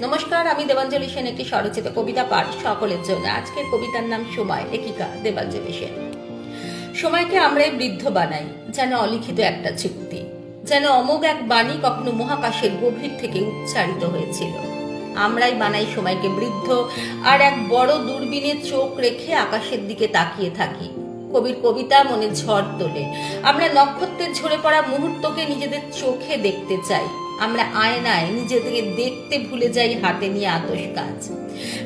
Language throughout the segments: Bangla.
নমস্কার, আমি দেবাঞ্জলি সেন, একটি স্বরচিত কবিতা পাঠ সকলের জন্য। আজকের কবিতার নাম সময়, লেখিকা দেবাঞ্জলি সেন। সময়কে আমরাই বৃদ্ধ বানাই, যেন অলিখিত একটা চুক্তি যেন অমোঘ এক বাণী কখনো মহাকাশের গভীর থেকে উচ্চারিত হয়েছিল। আমরাই বানাই সময়কে বৃদ্ধ, আর এক বড় দূরবীনে চোখ রেখে আকাশের দিকে তাকিয়ে থাকি। কবির কবিতা মনে ঝড় তোলে। আমরা নক্ষত্রের ঝরে পড়া মুহূর্তকে নিজেদের চোখে দেখতে চাই। আমরা আয়নায় নিজেদেরকে দেখতে ভুলে যাই হাতে নিয়ে আতস কাজ।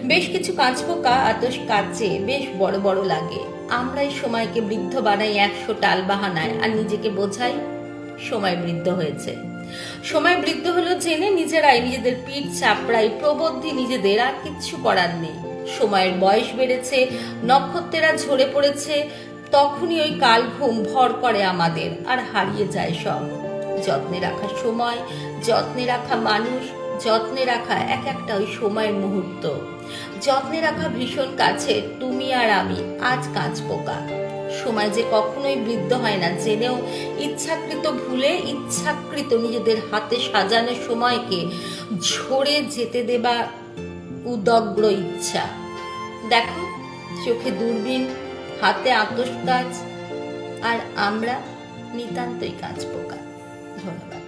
বেশ কিছু কাঁচ পোকা আতস কাচে বেশ বড় বড় লাগে। আমরাই সময়কে বৃদ্ধ বানাই একশো টাল বাহানায়। আর নিজেকে বোঝাই সময় বৃদ্ধ হয়েছে। সময় বৃদ্ধ হলো জেনে নিজেরাই নিজেদের পিঠ চাপড়াই প্রবদ্ধি নিজেদের আর কিচ্ছু করার নেই। সময়ের বয়স বেড়েছে, নক্ষত্রেরা ঝরে পড়েছে, তখনই ওই কাল ঘুম ভর করে আমাদের, আর হারিয়ে যায় সব। যত্নে রাখা সময়, যত্নে রাখা মানুষ, যত্নে রাখা এক একটা ওই সময়ের মুহূর্ত। যত্নে রাখা ভীষণ কাছে, তুমি আর আমি, আজ কাঁচ পোকা। সময় যে কখনোই বৃদ্ধ হয় না, জেনেও ইচ্ছাকৃত ভুলে, ইচ্ছাকৃত নিজেদের হাতে সাজানো সময়কে ঝরে যেতে দেবা উদগ্র ইচ্ছা। দেখো, চোখে দূরবীন, হাতে আতস কাজ আর আমরা নিতান্তই কাজ পোকা। 可能吧。